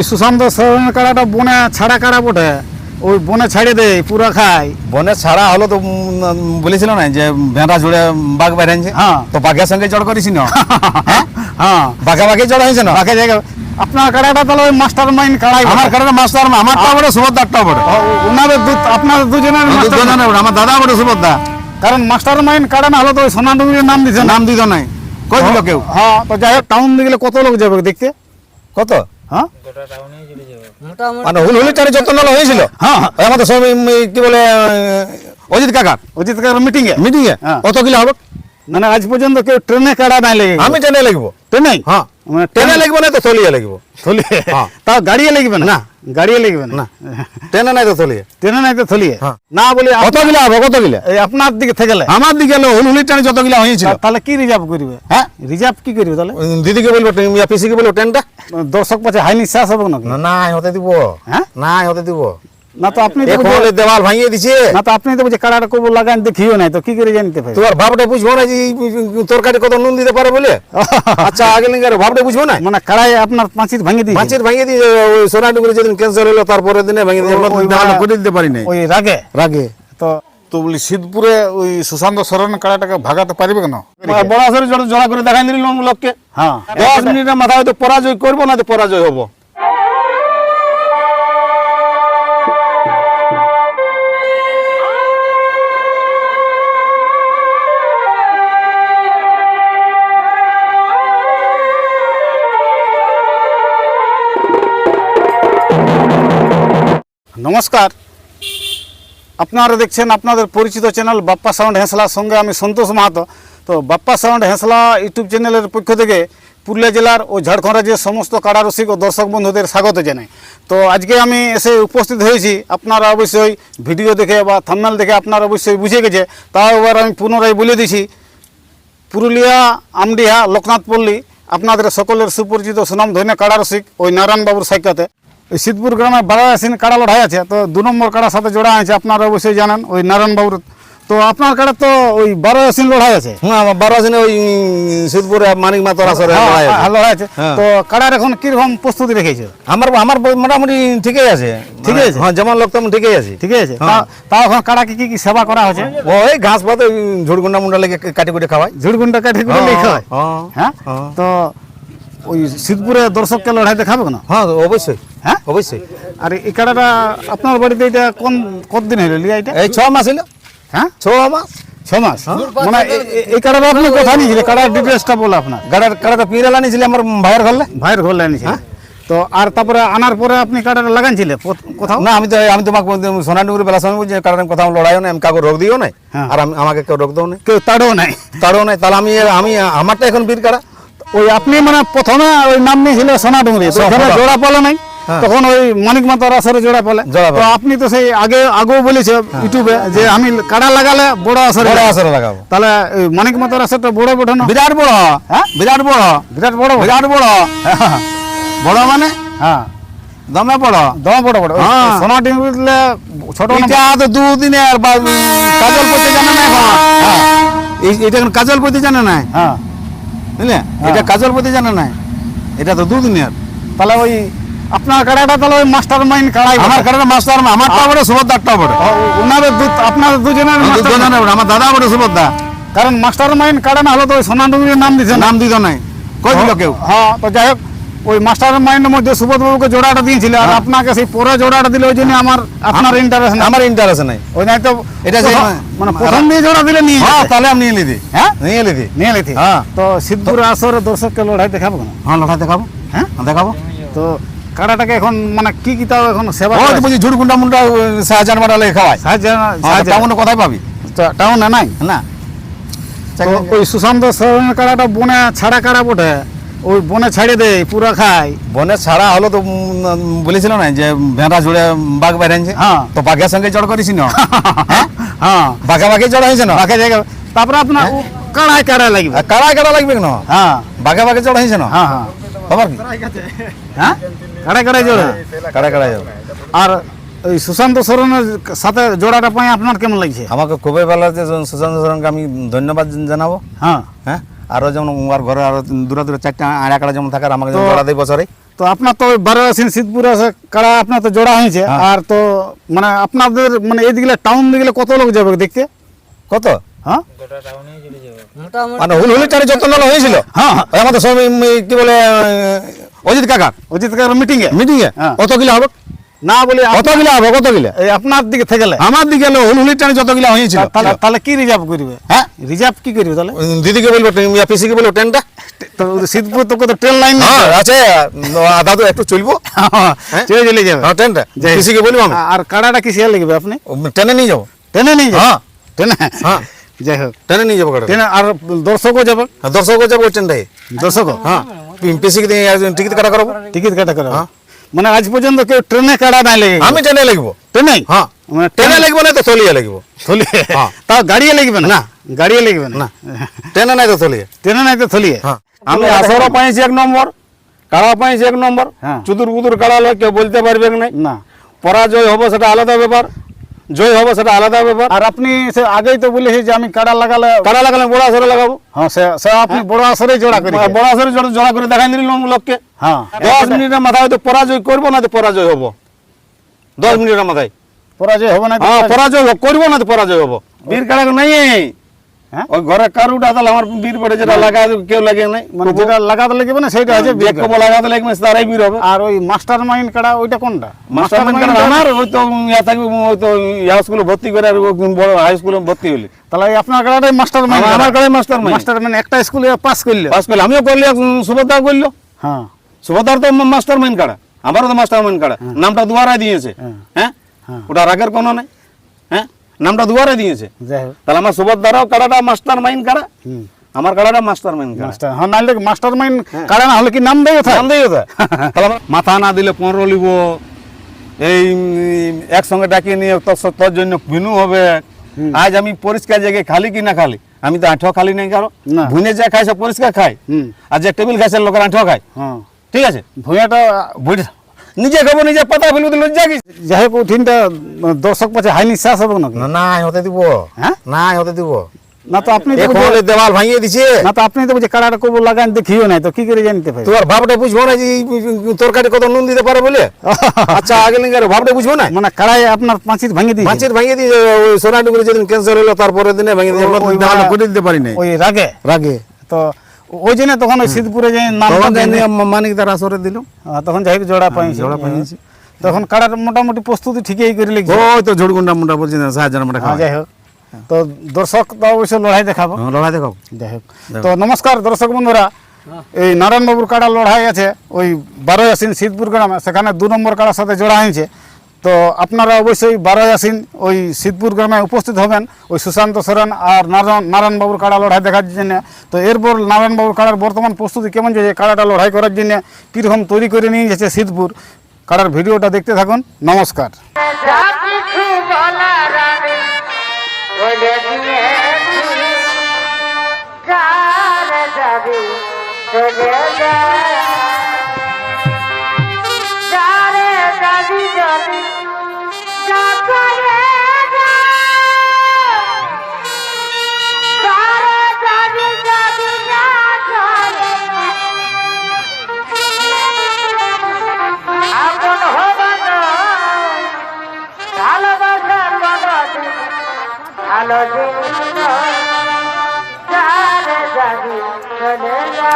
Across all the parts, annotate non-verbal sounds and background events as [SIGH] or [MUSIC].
এই সুশান্ত সরণের কাড়াটা বনে ছাড়া কাড়া বটে। ওই বনে ছাড়িয়ে দেয় পুরা খায়। বনে ছাড়া হলো তো বলেছিল না যে ভেড়া জুড়ে বাঘ বেড়েছে হ্যাঁ। তো বাঘের সঙ্গে জড় করিস না। হ্যাঁ? হ্যাঁ। বাঘা বাঘে জড় হয়েছে না? বাকি জায়গা আপনার কাড়াটা তাহলে ওই মাস্টার মাইন্ড কাড়াই আমার কারণে মাস্টার আমারটা বড় সুভদ্রারটা বড় ওনাদের আপনাদের দুজনের master- দুজনে বড়, আমার দাদা বড় সুভদ্রা। কারণ মাস্টার মাইন্ড কাড়া না হলে তো ওই সোনাডুঙ্গির নাম দিছে নাম দিত নাই। কই দিল কেউ? হ্যাঁ তো যাই হোক টাউন দিকে কত লোক যাবে দেখতে? কত? হ্যাঁ মানে হুল হুলিটারে যত্ন নেওয়া হয়েছিল? হ্যাঁ ওই আমাদের সব উম, কি বলে আহ, অজিত কাকার অজিত কাকার মিটিং এ মিটিং এ হ্যাঁ। কত কিলো হবে? মানে আজ পর্যন্ত কেউ ট্রেনে কাড়া নাই লেগে আমি ট্রেনে লাগবো। ট্রেনে হ্যাঁ। মানে ট্রেনে লাগবো না তো থলিয়ে লাগবো? থলি হ্যাঁ। তাও গাড়িয়ে লাগবে না? না। গাড়িয়ে লাগবে না? না। ট্রেনে নাই তো থলিয়ে নাই তো থলিয়ে হ্যাঁ। না বলি কত কিলো হবে কত কিলো এই আপনার দিকে থেকে গেলে আমার দিকে এলো হুল হুলিটারে যত কিলো হয়েছিল তাহলে কি রিজার্ভ করবে হ্যাঁ রিজার্ভ কি করবে তাহলে? দিদিকে বলব পিসিকে বলব ট্রেনটা দর্শক পাচ্ছে হাই নিঃশ্বাস হবে না নাই হতে দিব। হ্যাঁ নাই হতে দিব। না তো আপনি দেওয়াল ভাঙিয়ে দিছে। না তো আপনি তো বুঝে কাড়াটা কবু লাগান দেখিও নাই তো কি করে জানতে তোমার ভাবটা বুঝব না যে তরকারি কত নুন দিতে পারে বলে? [LAUGHS] আচ্ছা আগে লিঙ্গার ভাবটা বুঝব না? মানে কাড়াই আপনার পাঁচির দিয়ে ভাঙিয়ে দিয়ে সোনাটুকুরে যেদিন ক্যান্সার হলো তারপরের দিনে ভেঙে দিয়ে ওই- ওই দেওয়াল মানে- করে দিতে পারি নাই ওই রাগে? রাগে। তো তো বলি শীতপুরে ওই সুশান্ত সরেন কাড়াটাকে ভাগাতে পারবে কেন? বড় জড়া করে দেখাই দিল লোককে। হ্যাঁ। দশ মিনিটের মাথায় হয়তো পরাজয় করব না তো পরাজয় হব। নমস্কার। আপনারা দেখছেন আপনাদের পরিচিত চ্যানেল বাপ্পা সাউন্ড হেঁসলার সঙ্গে আমি সন্তোষ মাহাতো। তো বাপ্পা সাউন্ড হেঁসলা ইউটিউব চ্যানেলের পক্ষ থেকে পুরুলিয়া জেলার ও ঝাড়খণ্ড রাজ্যের সমস্ত কাড়া রসিক ও দর্শক বন্ধুদের স্বাগত জানাই। তো আজকে আমি এসে উপস্থিত হয়েছি। আপনারা অবশ্যই ভিডিও দেখে বা থাম্বনেল দেখে আপনারা অবশ্যই বুঝে গেছে। তাও এবার আমি পুনরায় বলে দিছি, পুরুলিয়া, আমডিহা লোকনাথ পল্লী আপনাদের সকলের সুপরিচিত সুনাম ধন্য কাড়া রসিক ওই নারায়ণবাবুর সাক্ষাতে। ওই সিদ্ধপুর গ্রামে বারো আসিন কাড়া লড়াই আছে তো দু নম্বর কাড়ার সাথে জোড়া আছে আপনারা অবশ্যই জানেন ওই নারায়ণবাবুর তো আপনার কাড়া তো ওই বারো আসিন লড়াই আছে? হ্যাঁ বারো আসনে ওই শীতপুরে মানিক মাতর আসরে হ্যাঁ, লড়াই আছে। হ্যাঁ, লড়াই আছে। হ্যাঁ। তো কাড়ার এখন কীরকম প্রস্তুতি রেখেছে? আমার আমার মোটামুটি ঠিকই আছে। ঠিকই আছে? হ্যাঁ যেমন লোক তেমন ঠিকই আছে। ঠিক আছে? হ্যাঁ। তা- তাও এখন কাড়াকে কি কি সেবা করা হচ্ছে ওই ঘাস পাতে ঝুড়গুন্ডা মুন্ডা লেগে কাটি কুটি খাওয়াই ঝুড়গুন্ডা লেখা হয় হ্যাঁ, হ্যাঁ? হ্যাঁ। তো ওই সিদ্ধপুরে দর্শককে লড়াই দেখাবে না হ্যাঁ অবশ্যই। হ্যাঁ? অবশ্যই। আর এই কাড়াটা আপনার বাড়িতে এটা কোন কতদিন হলো লিয়া এটা? এই ছ মাস হলো হ্যাঁ? ছ মাস। ছ মাস? মানে এ- এ- এই কাড়াটা আপনি কোথায় নিয়েছিলেন কাড়ার ডিটেলসটা বলো আপনার। গাড়ার কাড়াটা পিরালা নিয়েছিলি আমার ভাইয়ের ঘরলে ভাইয়ের ঘর লাইনিছিলেন তো আর তারপরে আনার পরে আপনি প্রথ- কোথাও? না আমি তো আমি তোমাকে সোনাডুগুরি বেলা সময় কারণ কোথাও লড়াইও আমি কাউকে রোগ দিও নাই। হ্যাঁ। আর আমি আমাকে কেউ রোগ দেও নাই। কেউ তাড়ও নাই। নাই। তাহলে আমি আমি আমারটা এখন বীর কাড়া ওই আপনি মানে প্রথমে ওই নাম নিয়েছিল সোনা ওখানে সোনা। জোড়া পালে নাই। তখন ওই মানিক মাতার আসরে জোড়া পালে তো আপনি তো সেই আগে আগেও বলেছে ইউটিউবে যে আমি কাড়া লাগালে বড় আসরে বড়। আসরে লাগাবো। তাহলে ওই মানিক মাতার আসরটা বড় বড় না? বিরাট বড়। হ্যাঁ? বিরাট বড়। বিরাট বড় বিরাট বড়। বড় মানে? হ্যাঁ। দমে বড়? দম বড় বড়। হ্যাঁ। সোনা ডিঙ্গি দিলে ছোট না এটা তো দুদিনের বা কাজল পতি জানে না হ্যাঁ। এটা কাজল পতি জানে না হ্যাঁ। বুঝলে? এটা কাজল প্রতি জানে নাই। এটা তো দুদিনের তাহলে ওই আপনার কাড়াটা তাহলে ওই মাস্টার মাইন্ড কাড়াই আমার কারণে মাস্টার আমারটা বড় সুভদ্রারটা বড় ওনাদের দু আপনাদের দুজনের বড় আমার দাদা বড় সুভদ্রা। কারণ মাস্টার মাইন্ড কাড়া না হলে তো ওই সোনাডুঙ্গির নাম দিছে নাম দিত নাই। কই দিল কেউ? হ্যাঁ তো যাই হোক ওই মাস্টার মাইন্ডের মধ্যে সুবোধ বাবুকে জোড়াটা দিয়েছিল আর আপনাকে সেই পরে জোড়াটা দিলে ওই জন্য আমার আপনার ইন্টারেস্ট আমার ইন্টারেস্ট নাই। ওই নাই তো এটা মানে প্রথম দিয়ে জোড়া দিলে নিয়ে হ্যাঁ তাহলে আমি নিয়ে লিদি হ্যাঁ? নিয়ে লিদি নিয়ে লিখি হ্যাঁ। তো সিদ্ধপুর আসরে দর্শককে লড়াই দেখাবো কেন? হ্যাঁ লড়াই দেখাবো। হ্যাঁ? হ্যাঁ, দেখাবো। তো কাড়াটাকে এখন মানে কি কি তাও এখন সেবা ওই ঝুড়কুন্ডা মুন্ডা শাহজাহান খাওয়ায়। হ্যাঁ, কোথায় পাবি। টাউনে নাই? না। ওই সুশান্ত সরণের কাড়াটা বনে ছাড়া কাড়া বটে? ওই বনে ছাড়িয়ে দেয় পুরা খায়। বনে ছাড়া হলো তো বলেছিল না যে ভেড়া জুড়ে বাঘ বেড়েছে হ্যাঁ। তো বাঘের সঙ্গে জড় করিস না? [LAUGHS] হ্যাঁ? হ্যাঁ। বাঘা বাঘে জড় হয়েছে না? বাকি জায়গা তারপরে আপনার কাড়ায় কাড়ায় লাগবে। কাড়া লাগবে না হ্যাঁ। জড় হয়েছে না? হ্যাঁ হ্যাঁ। খবর কি? হ্যাঁ? কাড়ায় কাড়ায় জোড়া। কাড়া কাড়া যাবে আর ওই সুশান্ত সরণের সাথে জোড়াটা পাই আপনার কেমন লাগছে? আমাকে খুবই ভালো লাগছে। যে সুশান্ত সরনকে আমি ধন্যবাদ জানাব। হ্যাঁ। হ্যাঁ? আরও যেমন ঘরে আরও দূরে দূরে চারটা আড়া কাড়া যেমন থাকার আমাকে তো- দেয় বছরে। তো আপনার তো ওই বারো আছেন সিদ্ধপুর আছে কারা আপনার তো জোড়া হয়েছে। হ্যাঁ। আর তো মানে আপনাদের মানে এইদিকে টাউন দিকে কত লোক যাবে দেখতে? কত? হ্যাঁ? মানে হুলহুলি টানে যত নল হয়েছিল? হ্যাঁ। আমাদের সব কি বলে অজিত কাকা? অজিত কাকার মিটিংয়ে মিটিংয়ে হ্যাঁ। কত কিলো হবে? না বলি কত কিলো হবে? কত কিলো? এই আপনার দিকে থেকে আমার দিকে এলো হুলহুলি টানে যত কিলো হয়েছিল। তাহলে কি রিজার্ভ করবে? হ্যাঁ? রিজার্ভ কি করবে তাহলে? দিদিকে বলব ইয়া, পিসিকে বলব ট্রেনটা। শীতপুর তো কত ট্রেন লাইন হ্যাঁ আছে। দাদু একটু চলবো। হ্যাঁ? চলে চলে যাবে। হ্যাঁ ট্রেনটা। পিসিকে বলব আর কাড়াটা কি শেয়ার লাগবে আপনি? ট্রেনে নিয়ে যাব। ট্রেনে নিয়ে যাবে? হ্যাঁ। ট্রেনে? হ্যাঁ। যাই হোক। ট্রেনে নিয়ে যাব ট্রেনে আর দর্শকও যাবে? দর্শকও যাব ট্রেনটাই দর্শকও? হ্যাঁ। পিসিকে টিকিট কাটা করাবো। টিকিট কাটা করে হ্যাঁ। মানে আজ পর্যন্ত কেউ ট্রেনে কাটা নাই লেগে আমি ট্রেনে লাগবো। ট্রেনে? হ্যাঁ। মানে ট্রেনে লাগবো না তো থলিয়ে লাগবো? থলি হ্যাঁ। তাও গাড়িয়ে লাগবে না? না। গাড়িয়ে লাগবে না? না। ট্রেনে নাই তো থলিয়ে? ট্রেনে নাই তো থলিয়ে? হ্যাঁ। আমি আসরও পাইছি এক নম্বর কাড়া পাইছি এক নম্বর। হ্যাঁ। চুদুর বুদুর কাড়া লোক কেউ বলতে পারবে না। না। পরাজয় হব সেটা আলাদা ব্যাপার। জয় হব সেটা আলাদা ব্যাপার। আর আপনি সে আগেই তো বলেছি যে আমি কাড়া লাগালে কাড়া লাগালে বড় আসরে লাগাবো। হ্যাঁ সে সে আপনি বড় আসরে জোড়া করি বড় আসরে জোড়া জোড়া করে দেখাই দিলাম লোককে। হ্যাঁ। দশ মিনিটের মাথায় হয়তো পরাজয় করব না তো পরাজয় হব। দশ মিনিটের মাথায়। পরাজয় হব না হ্যাঁ পরাজয় করব না তো পরাজয় হব। বীর কাড়া নাই। হ্যাঁ? ওই ঘরে কারুটা তাহলে আমার বীর পড়ে যেটা লাগা কেউ লাগে নাই। মানে যেটা লাগাতে লাগবে না সেটা আছে যে কবো লাগাতে লাগবে তারাই বীর হবে। আর ওই মাস্টার মাইন্ড কাড়া ওইটা কোনটা? মাস্টার মাইন্ড আমার ওই তো ইয়া থাকবে ওই তো ইয়া স্কুলে ভর্তি করে আর বড় হাই স্কুলে ভর্তি হলি তাহলে আপনার মাস্টার মাইন্ড আমার- মাস্টার মাইন্ড একটা স্কুলে পাস করলে। পাস করলে আমিও করলি হ্যাঁ। সুভদ্রার তো মাস্টার মাইন্ড আমারও তো মাস্টার মাইন্ড কাড়া নামটা দুয়ারাই দিয়েছে। হ্যাঁ। হ্যাঁ? হ্যাঁ। ওটা রাগের কোনো নেই। হ্যাঁ? নামটা দুয়ারাই দিয়েছে। তাহলে আমার সুভদ্রারও কাড়াটা মাস্টার মাইন্ড কাড়া আমার কাড়াটা মাস্টার মাইন্ড কাড়া। মাস্টার হ্যাঁ নাহলে মাস্টার মাইন্ড কাড়া না হলে কি নাম দেয় নাম দেই ওটা [LAUGHS] তাহলে মাথা না দিলে পনেরো লিব এই একসঙ্গে ডাকিয়ে নিয়ে তোর তোর জন্য বিনু হবে। আজ আমি পরিষ্কার জায়গায় খালি কি না খালি? আমি তো আঠো খালি নেই কারও। না। ভুনে যা খাই সব পরিষ্কার খাই। আর যে টেবিল খাইছে লোকের আঠো খায়। হ্যাঁ। ঠিক আছে? ভূঁয়াটা বুঝ নিজে খাব নিজে পাতা ফেলব লজ্জা কি যাই হোক ওঠিনটা দর্শক পাচ্ছে হাই নিঃশ্বাস হবে নাকি? না না হতে দিব। হ্যাঁ? না হতে দিব। না তো আপনি দেওয়াল ভাঙিয়ে দিছে। না তো আপনি তো বলছে কাড়াটা কবু লাগান দেখিও নাই তো কি করে জানতে পারি? তোর ভাবটা বুঝব না যে তরকারি কত নুন দিতে পারে বলে? [LAUGHS] আচ্ছা আগে লিঙ্গার ভাবটা বুঝব না? মানে কাড়াই আপনার পাঁচির ভাঙি দিয়ে মাছের ভাঙিয়ে দিয়ে ওই সোনাটুকুরে যেদিন ক্যান্সার হলো তারপরের দিনে ভেঙে দিয়ে করে দিতে পারি নাই ওই রাগে? রাগে। তো ওই জন্য তখন ওই শীতপুরে যে নাম মানিক তার আসরে দিল। তখন যাই জোড়া পাইছি। জোড়া পাইছি। তখন কাড়ার মোটামুটি প্রস্তুতি ঠিকই করে লিখছে। তো ঝড়গুন্ডা মুন্ডা বলছি না সাহায্য হ্যাঁ, যাই হোক। তো দর্শক তো অবশ্যই লড়াই দেখাবো। লড়াই দেখাও যাই হোক। তো নমস্কার দর্শক বন্ধুরা। এই নারায়ণবাবুর কাড়া লড়াই আছে। ওই বারোই আসিন শীতপুর গ্রামে। সেখানে দু নম্বর কাড়ার সাথে জোড়া হয়েছে। তো আপনারা অবশ্যই বারোই আসিন ওই শীতপুর গ্রামে উপস্থিত হবেন, ওই সুশান্ত সোরেন আর নারায়ণ নারায়ণবাবুর কাড়া লড়াই দেখার জন্য। তো এরপর নারায়ণবাবুর কাড়ার বর্তমান প্রস্তুতি কেমন যে কাড়াটা লড়াই করার জন্য কীরকম তৈরি করে নিয়ে গেছে শীতপুর কাড়ার ভিডিওটা দেখতে থাকুন। নমস্কার। যা চলে যা।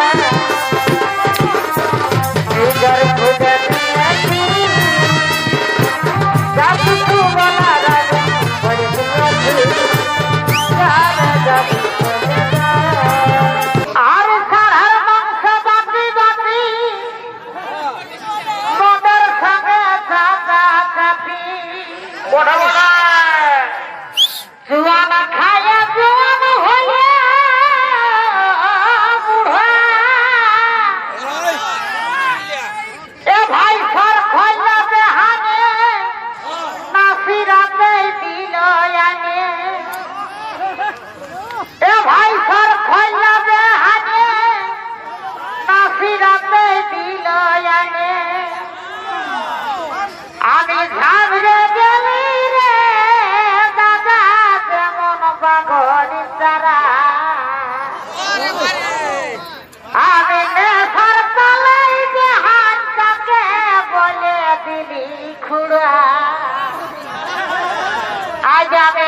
খুড়া। আজ আমি